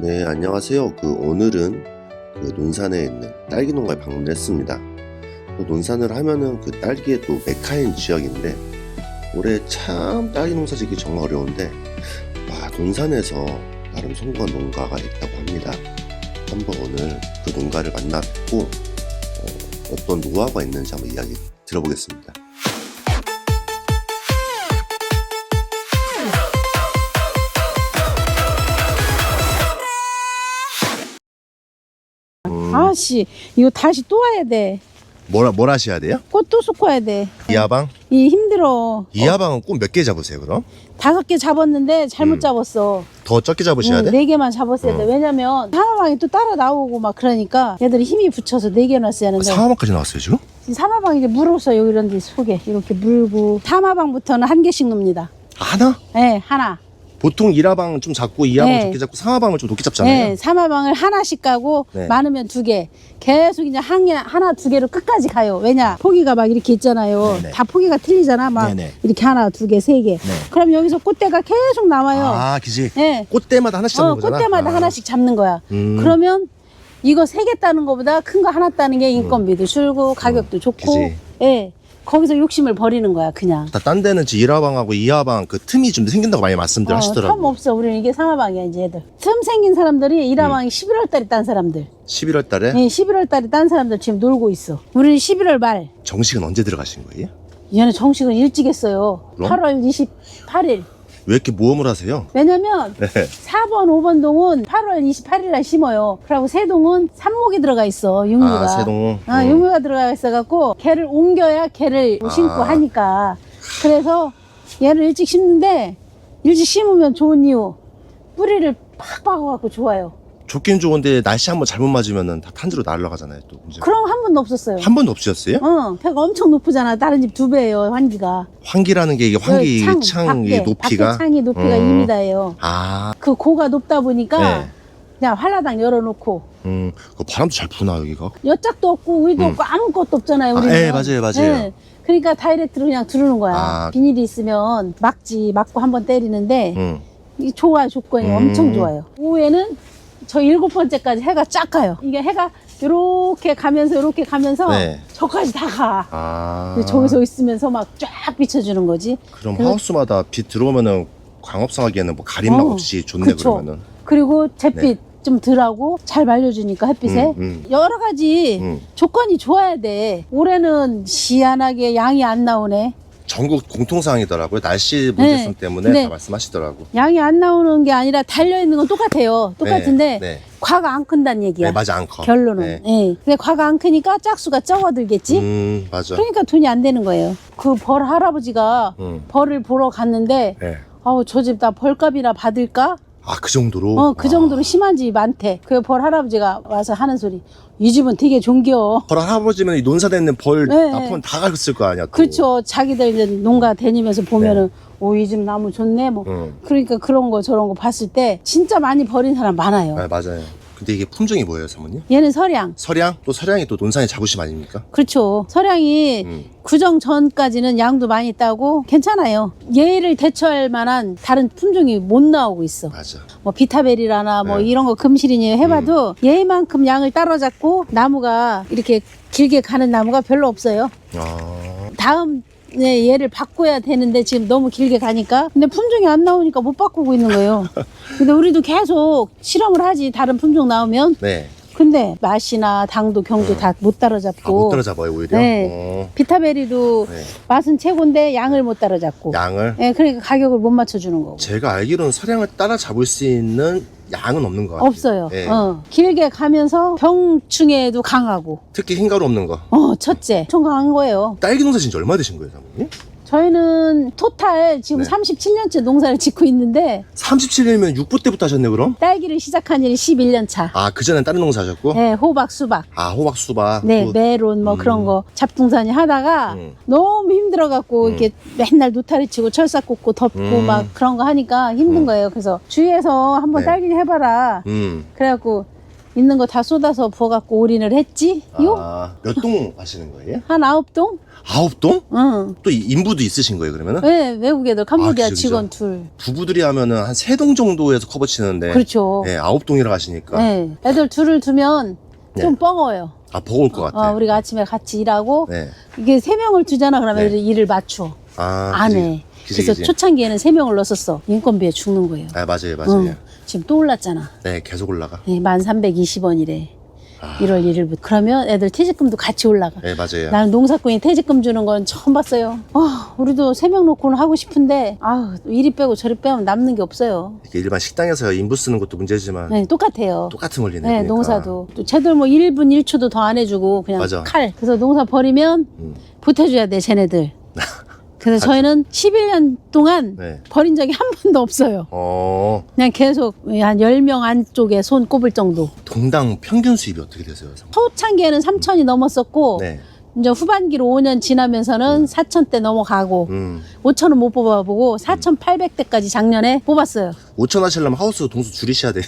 네, 안녕하세요. 그 오늘은 그 논산에 있는 딸기 농가에 방문했습니다. 또 논산을 하면은 그 딸기의 또 메카인 지역인데 올해 참 딸기 농사 짓기 정말 어려운데 와 논산에서 나름 성공한 농가가 있다고 합니다. 한번 오늘 그 농가를 만나 뵙고 어, 어떤 노하우가 있는지 한번 이야기 들어보겠습니다. 아씨 이거 다시 또 와야 돼 뭐라 뭘 하셔야 돼요? 꽃도 쏟아야 돼 이하방? 이 힘들어 이하방은 꼭몇개 잡으세요 그럼? 다섯 개 잡았는데 잘못 음. 잡았어 더 적게 잡으셔야 응, 돼? 네 개만 잡았어야 돼 어. 왜냐면 사마방이 또 따라 나오고 막 그러니까 얘들이 힘이 붙여서 네개 놨어야 하는데 사마방까지 나왔어요 지금? 사마방 이제 물어서 여기 이런 데 속에 이렇게 물고 사마방부터는 한 개씩 놉니다 하나? 네 하나 보통 일하방 좀 잡고 이하방 네. 적게 잡고 상하방을 좀 높게 잡잖아요. 네 사마방을 하나씩 가고 네. 많으면 두 개 계속 이제 한 개, 하나 두 개로 끝까지 가요 왜냐 포기가 막 이렇게 있잖아요 네네. 다 포기가 틀리잖아 막 네네. 이렇게 하나 두 개 세개 네. 그럼 여기서 꽃대가 계속 나와요 아, 그지. 네. 꽃대마다 하나씩 잡는 어, 거잖아. 꽃대마다 아. 하나씩 잡는 거야. 음. 그러면 이거 세 개 따는 것보다 큰 거 하나 따는 게 인건비도 줄고 가격도 좋고, 음. 그지. 예, 거기서 욕심을 버리는 거야 그냥. 딴 데는 이제 일하방하고 이하방 그 틈이 좀 생긴다고 많이 말씀들 어, 하시더라고요. 텀 없어. 우리는 이게 상하방이야 이제 애들. 틈 생긴 사람들이 음. 일하방이 11월 달에 딴 사람들. 11월 달에 예, 11월 달에 딴 사람들 지금 놀고 있어. 우리는 11월 말. 정식은 언제 들어가신 거예요? 얘는 정식은 일찍 했어요. 그럼? 8월 28일. 왜 이렇게 모험을 하세요? 왜냐면 네. 4번, 5번 동은 8월 28일 날 심어요. 그리고 세 동은 삽목이 들어가 있어, 육류가. 아, 세동. 아, 음. 육류가 들어가 있어갖고 걔를 옮겨야 걔를 아. 심고 하니까. 그래서 얘를 일찍 심는데 일찍 심으면 좋은 이유. 뿌리를 팍 박아갖고 좋아요. 좋긴 좋은데 날씨 한번 잘못 맞으면은 다 탄지로 날아가잖아요. 또 문제. 그럼 한 번도 없었어요. 한 번도 없으셨어요? 어, 배가 엄청 높으잖아. 다른 집 두 배예요, 환기가. 환기라는 게 이게 환기 여기 창, 밖에, 이 높이가 밖에 창이 높이가 음. 2m예요. 아, 그 고가 높다 보니까 네. 그냥 활라당 열어놓고 음, 그 바람도 잘 부나 여기가. 여짝도 없고 우리도 음. 없고 아무것도 없잖아요. 아, 우리는. 예, 맞아요, 맞아요. 그러니까 다이렉트로 그냥 들어오는 거야. 아. 비닐이 있으면 막지 막고 한 번 때리는데 음. 이 좋아 조건이 음. 엄청 좋아요. 오후에는 저 일곱 번째까지 해가 쫙 가요. 이게 해가 요렇게 가면서 요렇게 가면서 네. 저까지 다 가. 아. 근데 저기서 있으면서 막 쫙 비춰주는 거지. 그럼 하우스마다 빛 들어오면은 광업성하기에는 뭐 가림막 어, 없이 좋네 그쵸. 그러면은. 그리고 잿빛 좀 덜하고 잘 말려주니까 햇빛에 네. 음, 음. 여러 가지 음. 조건이 좋아야 돼. 올해는 시안하게 양이 안 나오네. 전국 공통사항이더라고요. 날씨 문제점 네. 때문에 네. 다 말씀하시더라고. 양이 안 나오는 게 아니라 달려 있는 건 똑같아요. 똑같은데 네, 네. 과가 안 큰다는 얘기야. 네, 맞아 안 커. 결론은. 네. 예. 근데 과가 안 크니까 짝수가 적어들겠지. 음, 맞아. 그러니까 돈이 안 되는 거예요. 그 벌 할아버지가 음. 벌을 보러 갔는데 네. 아우 저 집 나 벌값이나 받을까? 아, 그 정도로? 어그 아. 정도로 심한 집이 많대. 그 벌 할아버지가 와서 하는 소리. 이 집은 되게 존겨. 벌 할아버지면 이 논사에 있는 벌 네. 나쁜 다 갔을 거 아니야. 또. 그렇죠. 자기들 이제 농가 다니면서 보면은 오 이 집 나무 좋네 뭐. 응. 그러니까 그런 거 저런 거 봤을 때 진짜 많이 버린 사람 많아요. 아, 맞아요. 근데 이게 품종이 뭐예요, 사모님? 얘는 서량. 서량? 또 서량이 또 논산의 자부심 아닙니까? 그렇죠. 서량이 음. 구정 전까지는 양도 많이 따고 괜찮아요. 얘를 대처할 만한 다른 품종이 못 나오고 있어. 맞아. 뭐 비타벨이라나 뭐 네. 음. 이런 거 금실이니 해봐도 얘만큼 양을 따라잡고 나무가 이렇게 길게 가는 나무가 별로 없어요. 아, 다음 네, 얘를 바꿔야 되는데 지금 너무 길게 가니까 근데 품종이 안 나오니까 못 바꾸고 있는 거예요. 근데 우리도 계속 실험을 하지 다른 품종 나오면 네. 근데 맛이나 당도 경도 다 못 아, 따라잡고 못 따라잡아요, 오히려? 네. 어, 비타베리도 네. 맛은 최고인데 양을 못 따라잡고 양을? 예, 그러니까 가격을 못 맞춰주는 거고 제가 알기로는 서량을 따라잡을 수 있는 양은 없는 것 같아요. 없어요. 예. 어, 길게 가면서 병충해에도 강하고 특히 흰가루 없는 거. 어 첫째 엄청 강한 거예요. 딸기 농사 진지 얼마 되신 거예요, 사모님? 저희는 토탈 지금 네. 37년째 농사를 짓고 있는데 37년이면 6부 때부터 하셨네, 그럼? 딸기를 시작한 지 11년 차. 아, 그전엔 다른 농사 하셨고? 네, 호박, 수박, 아, 호박, 수박. 네, 또- 메론 뭐 음. 그런 거 잡둥산이 하다가 음. 너무 힘들어갖고 음. 이렇게 맨날 노타리 치고 철사 꽂고 덮고 음. 막 그런 거 하니까 힘든 음. 거예요. 그래서 주위에서 한번 네. 딸기 해봐라. 음. 그래갖고 있는 거 다 쏟아서 부어갖고 올인을 했지. 요? 아, 몇 동 하시는 거예요? 한 아홉 동? 아홉 동? 응. 또 이- 인부도 있으신 거예요, 그러면은? 네, 외국 애들 캄보디아 아, 그죠, 직원. 둘. 부부들이 하면은 한 세 동 정도에서 커버 치는데. 그렇죠. 네, 아홉 동이라 하시니까. 네. 애들 둘을 두면 좀 네. 뻐거워요. 아, 버거울 것 같아. 어, 우리가 아침에 같이 일하고 네. 이게 세 명을 두잖아. 그러면 네. 일을 맞춰. 아, 안. 해. 그지, 그래서 그지. 초창기에는 세 명을 넣었었어. 인건비에 죽는 거예요. 아, 맞아요, 맞아요. 응. 지금 또 올랐잖아. 네, 계속 올라가. 네, 1320원이래. 아, 1월 1일부터. 그러면 애들 퇴직금도 같이 올라가. 네, 맞아요. 나는 농사꾼이 퇴직금 주는 건 처음 봤어요. 아, 우리도 세 명 놓고는 하고 싶은데, 아, 이리 빼고 저리 빼면 남는 게 없어요. 이렇게 일반 식당에서 인부 쓰는 것도 문제지만 네, 똑같아요. 똑같은 원리네. 네, 그러니까. 농사도. 또 쟤들 뭐 1분 1초도 더 안 해주고, 그냥 맞아. 칼. 그래서 농사 버리면 음. 보태줘야 돼, 쟤네들. 그래서 저희는 11년 동안 네. 버린 적이 한 번도 없어요. 어, 그냥 계속 한 10명 안쪽에 손 꼽을 정도. 동당 평균 수입이 어떻게 되세요? 초창기에는 3천이 넘었었고, 네. 이제 후반기로 5년 지나면서는 4천대 넘어가고, 음. 5천은 못 뽑아보고 4,800대까지 작년에 뽑았어요. 5천 하시려면 하우스 동수 줄이셔야 돼요.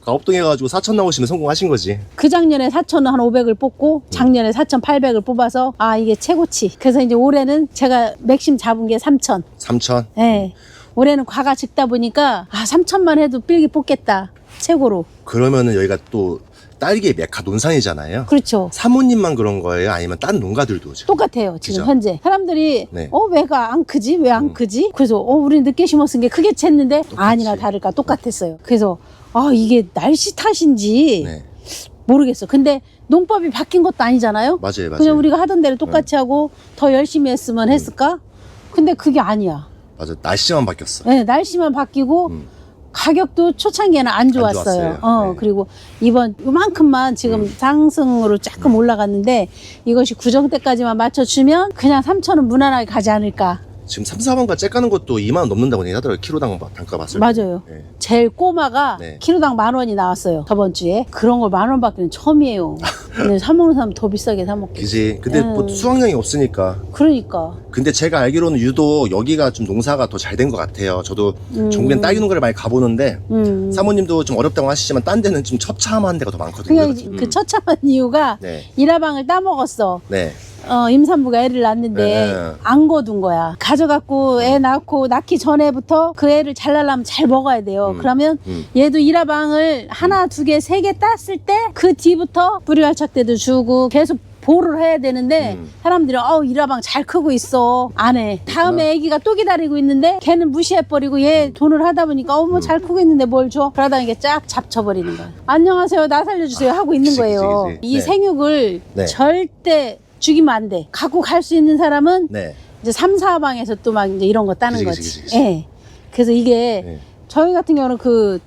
가업동 해가지고 4천 나오시면 성공하신 거지. 그 작년에 4천은 한 500을 뽑고 작년에 4,800을 뽑아서 아 이게 최고치. 그래서 이제 올해는 제가 맥심 잡은 게 3천. 3천. 예. 올해는 과가 적다 보니까 아 3천만 해도 삘기 뽑겠다. 최고로. 그러면은 여기가 또 딸기의 메카 논산이잖아요. 그렇죠. 사모님만 그런 거예요? 아니면 딴 농가들도 지금? 똑같아요 지금 그죠? 현재 사람들이 네. 어 왜가 안 크지 왜안 음. 크지 그래서 어 우리 늦게 심었은 게 크게 챘는데 똑같지. 아니나 다를까 똑같았어요 그래서 아 이게 날씨 탓인지 네. 모르겠어. 근데 농법이 바뀐 것도 아니잖아요. 맞아요, 맞아요. 그냥 우리가 하던 대로 똑같이 하고 더 열심히 했으면 했을까? 근데 그게 아니야. 맞아. 날씨만 바뀌었어. 네, 날씨만 바뀌고 음. 가격도 초창기에는 안 좋았어요. 좋았어요. 어, 네. 그리고 이번 이만큼만 지금 음. 상승으로 조금 올라갔는데 이것이 구정대까지만 맞춰주면 그냥 3천은 무난하게 가지 않을까. 지금 3, 4번가 째 까는 것도 2만 원 넘는다고 얘기하더라고요. 키로당 단가 봤을 때. 맞아요. 네. 제일 꼬마가 네. 키로당 만 원이 나왔어요. 저번 주에. 그런 걸 만원 받기는 처음이에요. 근데 사 먹는 사람 더 비싸게 사 먹겠지. 그지. 근데 음. 뭐 수확량이 없으니까. 그러니까. 근데 제가 알기로는 유독 여기가 좀 농사가 더 잘 된 것 같아요. 저도 음. 전국엔 딸기 농가를 많이 가보는데 음. 사모님도 좀 어렵다고 하시지만 딴 데는 좀 처참한 데가 더 많거든요. 그냥 음. 그 처참한 이유가 네. 일화방을 따먹었어. 네. 어, 임산부가 애를 낳는데 네. 안 거둔 거야. 가져갖고 애 낳고 낳기 전에부터 그 애를 잘 낳으려면 잘 먹어야 돼요. 음. 그러면 음. 얘도 일화방을 하나, 두 개, 세 개 땄을 때 그 뒤부터 뿌리활착 때도 주고 계속 보호를 해야 되는데 음. 사람들이 어우 일화방 잘 크고 있어 안 해. 다음에 애기가 또 기다리고 있는데 걔는 무시해버리고 얘 음. 돈을 하다 보니까 어머 잘 크고 있는데 뭘 줘? 그러다 이게 쫙 잡쳐버리는 거야. 안녕하세요 나 살려주세요 하고 있는 그치, 거예요. 그치, 그치. 이 네. 생육을 네. 절대 죽이면 안 돼. 갖고 갈 수 있는 사람은 네. 이제 3, 4방에서 또 막 이제 이런 거 따는 그치, 거지. 그치, 그치, 그치. 예. 그래서 이게 네. 저희 같은 경우는 그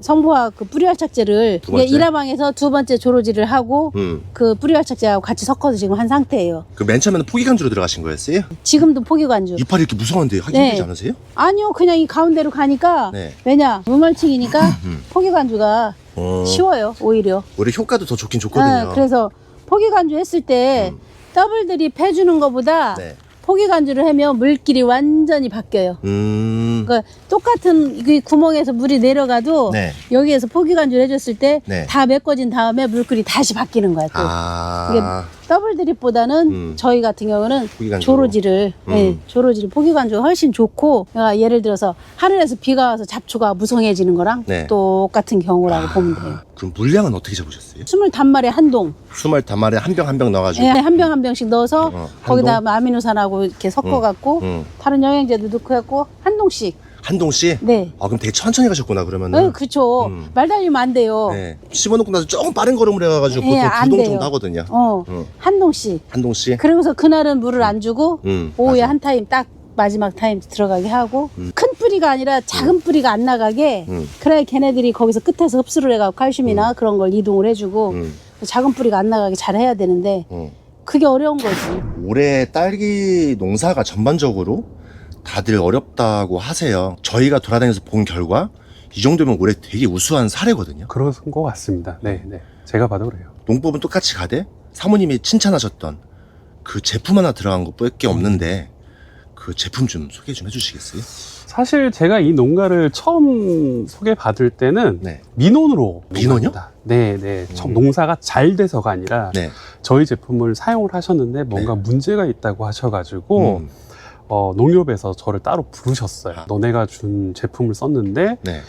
성부화 그 뿌리활착제를 두 번째? 이게 일화방에서 두 번째 조로지를 하고 음. 그 뿌리활착제하고 같이 섞어서 지금 한 상태예요. 그 맨 처음에는 포기간주로 들어가신 거였어요? 지금도 포기관주. 이빨이 이렇게 무서운데 하기 네. 힘들지 않으세요? 아니요, 그냥 이 가운데로 가니까 네. 왜냐 무멀칭이니까 음. 포기관주가 어. 쉬워요, 오히려. 오히려 효과도 더 좋긴 좋거든요. 아, 그래서 포기관주 했을 때 음. 더블 드립 해주는 것보다 네. 포기관주를 하면 물길이 완전히 바뀌어요. 음. 그러니까 똑같은 이 구멍에서 물이 내려가도 네. 여기에서 포기관주를 해줬을 때 네. 다 메꿔진 다음에 물길이 다시 바뀌는 거야 또. 아. 더블 드립보다는 음. 저희 같은 경우는 포기간주로. 조로지를 음. 예, 조로지를 포기관주가 훨씬 좋고 내가 예를 들어서 하늘에서 비가 와서 잡초가 무성해지는 거랑 네. 똑같은 경우라고 보면 돼요. 아, 그럼 물량은 어떻게 잡으셨어요? 스물 단말에 한 동, 스물 단말에 한 병 한 병 넣어가지고. 예, 한 병 한 병씩 넣어서 어, 한 거기다 동? 아미노산하고 이렇게 섞어갖고 음. 다른 영양제도 넣고 해갖고 한 동씩. 한 동씩? 네. 아 그럼 되게 천천히 가셨구나 그러면은. 네, 그렇죠. 음. 말 달리면 안 돼요. 네. 씹어놓고 나서 조금 빠른 걸음을 해가지고 예, 보통 안 두동 돼요. 정도 하거든요. 어, 음. 한 동씩. 한 동씩. 그러면서 그날은 물을 안 주고 음. 오후에 맞아. 한 타임 딱 마지막 타임 들어가게 하고 음. 큰 뿌리가 아니라 작은 뿌리가 안 나가게 음. 그래야 걔네들이 거기서 끝에서 흡수를 해가고 칼슘이나 그런 걸 이동을 해주고 음. 작은 뿌리가 안 나가게 잘 해야 되는데 음. 그게 어려운 거지. 올해 딸기 농사가 전반적으로 다들 어렵다고 하세요. 저희가 돌아다니면서 본 결과 이 정도면 올해 되게 우수한 사례거든요. 그런 것 같습니다. 네, 네. 제가 봐도 그래요. 농법은 똑같이 가되 사모님이 칭찬하셨던 그 제품 하나 들어간 것밖에 없는데 그 제품 좀 소개 좀 해주시겠어요? 사실 제가 이 농가를 처음 소개받을 때는 네. 민원으로 민원이요? 농가입니다. 네, 네. 음. 처음 농사가 잘 돼서가 아니라 네. 저희 제품을 사용을 하셨는데 뭔가 문제가 있다고 하셔가지고 음. 어, 농협에서 저를 따로 부르셨어요. 아. 너네가 준 제품을 썼는데 네.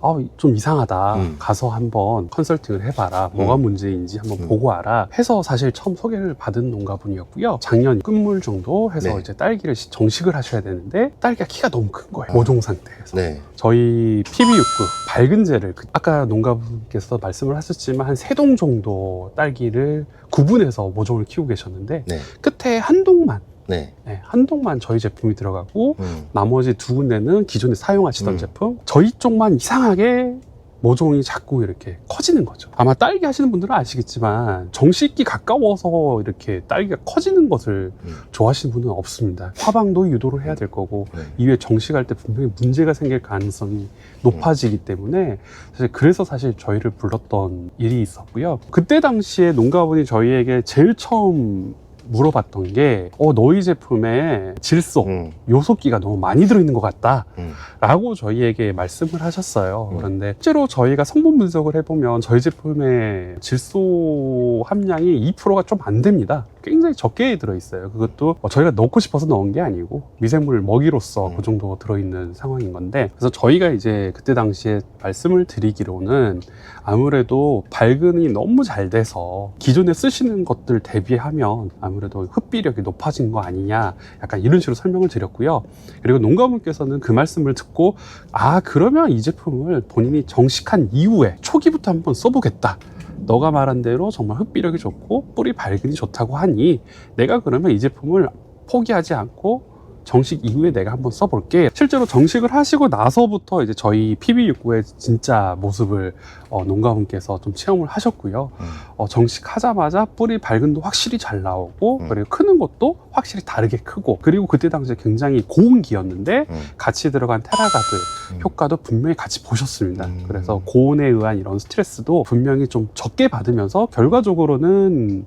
아, 좀 이상하다. 음. 가서 한번 컨설팅을 해봐라. 뭐가 음. 문제인지 한번 음. 보고 와라. 해서 사실 처음 소개를 받은 농가분이었고요. 작년 끝물 정도 해서 네. 이제 딸기를 시- 정식을 하셔야 되는데 딸기가 키가 너무 큰 거예요. 아. 모종 상태에서. 네. 저희 PB69 밝은 재를 그- 아까 농가분께서 말씀을 하셨지만 한 세 동 정도 딸기를 구분해서 모종을 키우고 계셨는데 네. 끝에 한 동만 네. 네, 한 동만 저희 제품이 들어가고 음. 나머지 두 군데는 기존에 사용하시던 음. 제품 저희 쪽만 이상하게 모종이 자꾸 이렇게 커지는 거죠 아마 딸기 하시는 분들은 아시겠지만 정식기 가까워서 이렇게 딸기가 커지는 것을 음. 좋아하시는 분은 없습니다 화방도 유도를 해야 될 거고 네. 이후에 정식할 때 분명히 문제가 생길 가능성이 높아지기 때문에 사실 그래서 사실 저희를 불렀던 일이 있었고요. 그때 당시에 농가분이 저희에게 제일 처음 물어봤던 게, 어, 너희 제품에 질소, 음. 요소기가 너무 많이 들어있는 것 같다. 음. 라고 저희에게 말씀을 하셨어요. 음. 그런데 실제로 저희가 성분 분석을 해보면 저희 제품의 질소 함량이 2%가 좀 안 됩니다. 굉장히 적게 들어있어요. 그것도 뭐 저희가 넣고 싶어서 넣은 게 아니고 미생물 먹이로서 음. 그 정도 들어있는 상황인 건데 그래서 저희가 이제 그때 당시에 말씀을 드리기로는 아무래도 발근이 너무 잘 돼서 기존에 쓰시는 것들 대비하면 아무래도 흡비력이 높아진 거 아니냐 약간 이런 식으로 설명을 드렸고요. 그리고 농가분께서는 그 말씀을 듣고 아 그러면 이 제품을 본인이 정식한 이후에 초기부터 한번 써보겠다. 너가 말한 대로 정말 흡비력이 좋고 뿌리 발근이 좋다고 하니 내가 그러면 이 제품을 포기하지 않고 정식 이후에 내가 한번 써볼게. 실제로 정식을 하시고 나서부터 이제 저희 PB69의 진짜 모습을 어, 농가분께서 좀 체험을 하셨고요. 음. 어, 정식하자마자 뿌리 밝은도 확실히 잘 나오고 음. 그리고 크는 것도 확실히 다르게 크고 그리고 그때 당시에 굉장히 고온기였는데 음. 같이 들어간 테라가드 음. 효과도 분명히 같이 보셨습니다. 음. 그래서 고온에 의한 이런 스트레스도 분명히 좀 적게 받으면서 결과적으로는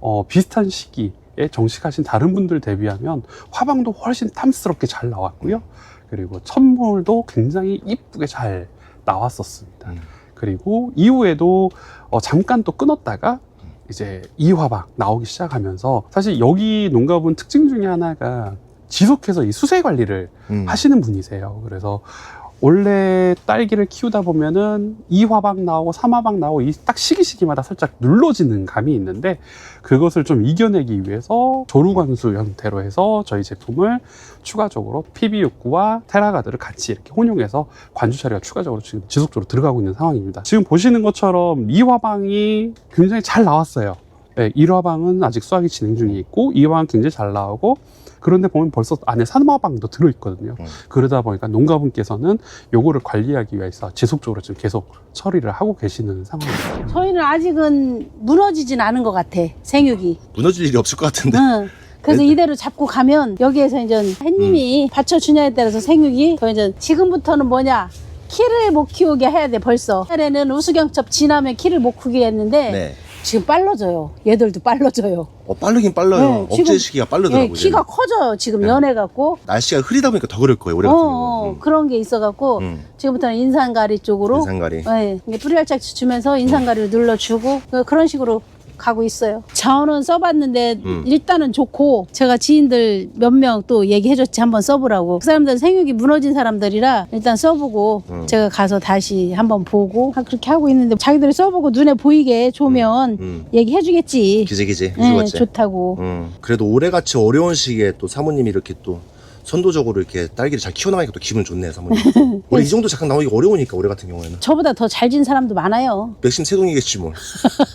어, 비슷한 시기에 정식하신 다른 분들 대비하면 화방도 훨씬 탐스럽게 잘 나왔고요. 그리고 첫물도 굉장히 이쁘게 잘 나왔었습니다. 음. 그리고 이후에도 어, 잠깐 또 끊었다가 이제 이 화방 나오기 시작하면서 사실 여기 농가분 특징 중에 하나가 지속해서 이 수세 관리를 음. 하시는 분이세요. 그래서 원래 딸기를 키우다 보면은 2화방 나오고 3화방 나오고 이딱 시기 시기마다 살짝 눌러지는 감이 있는데 그것을 좀 이겨내기 위해서 조루관수 형태로 해서 저희 제품을 추가적으로 PB69와 테라가드를 같이 이렇게 혼용해서 관주 처리가 추가적으로 지금 지속적으로 들어가고 있는 상황입니다. 지금 보시는 것처럼 2화방이 굉장히 잘 나왔어요. 네, 1화방은 아직 수확이 진행 중에 있고 2화방은 굉장히 잘 나오고 그런데 보면 벌써 안에 산화방도 들어있거든요. 음. 그러다 보니까 농가분께서는 요거를 관리하기 위해서 지속적으로 지금 계속 처리를 하고 계시는 상황입니다. 저희는 아직은 무너지진 않은 것 같아 생육이. 무너질 일이 없을 것 같은데. 응. 그래서 네. 이대로 잡고 가면 여기에서 이제 햇님이 받쳐주냐에 따라서 생육이 더 이제 지금부터는 뭐냐 키를 못 키우게 해야 돼 벌써. 옛날에는 우수경첩 지나면 키를 못 크게 했는데 네. 지금 빨라져요. 얘들도 빨라져요. 어, 빠르긴 빨라요. 네, 지금- 억제 시기가 빠르더라고요. 예, 키가 커져요. 지금 네. 연해갖고. 날씨가 흐리다 보니까 더 그럴 거예요. 올해 어, 같은 어, 경우는. 그런 게 있어갖고 음. 지금부터는 인산가리 쪽으로 인상가리. 예, 이게 뿌리알짝 주면서 인산가리를 눌러주고 그- 그런 식으로 가고 있어요. 자원은 써봤는데 음. 일단은 좋고 제가 지인들 몇 명 또 얘기해줬지 한번 써보라고 그 사람들은 생육이 무너진 사람들이라 일단 써보고 음. 제가 가서 다시 한번 보고 하- 그렇게 하고 있는데 자기들이 써보고 눈에 보이게 좋으면 음. 얘기해주겠지. 기재기재 예, 해주겠지. 좋다고. 음. 그래도 올해같이 어려운 시기에 또 사모님이 이렇게 또 선도적으로 이렇게 딸기를 잘 키워나가니까 또 기분 좋네요, 사모님. 원래 이 정도 잠깐 나오기 어려우니까 올해 같은 경우에는. 저보다 더 잘 진 사람도 많아요. 맥심 세동이겠지 뭐.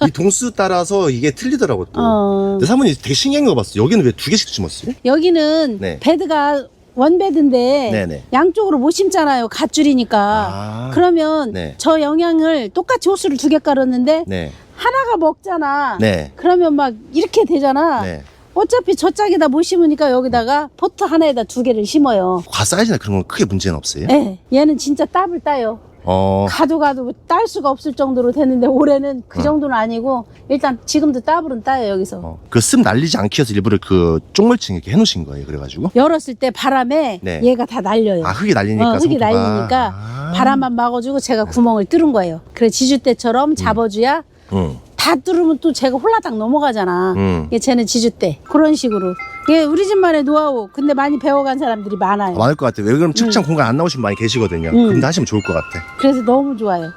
이 동수 따라서 이게 틀리더라고 또. 어, 근데 사모님 되게 신기한 거 봤어. 여기는 왜 두 개씩 심었어요? 여기는 네. 베드가 원베드인데 네네. 양쪽으로 못 심잖아요. 갓줄이니까. 아. 그러면 네. 저 영양을 똑같이 호수를 두 개 깔았는데 네. 하나가 먹잖아. 네. 그러면 막 이렇게 되잖아. 네. 어차피 저 짝에다 못 심으니까 여기다가 포트 하나에다 두 개를 심어요. 과 사이즈나 그런 건 크게 문제는 없어요? 예, 얘는 진짜 따블 따요. 어. 가도 가도 딸 수가 없을 정도로 됐는데 올해는 그 어. 정도는 아니고 일단 지금도 따블은 따요 여기서 어. 그습 날리지 않기 위해서 일부러 그 쪽물층 이렇게 해놓으신 거예요. 그래가지고. 열었을 때 바람에 네. 얘가 다 날려요 아 흙이 날리니까. 어, 흙이 성토가. 날리니까 아. 바람만 막아주고 제가 구멍을 뚫은 거예요 그래 지주대처럼 잡아줘야 응. 다 뚫으면 또 제가 홀라당 넘어가잖아 응. 이게 쟤는 지주대 그런 식으로 예 우리 집만의 노하우 근데 많이 배워간 사람들이 많아요 많을 것 같아요. 왜 그러면 측정 공간 안 나오신 분 많이 계시거든요. 음. 근데 하시면 좋을 것 같아. 그래서 너무 좋아요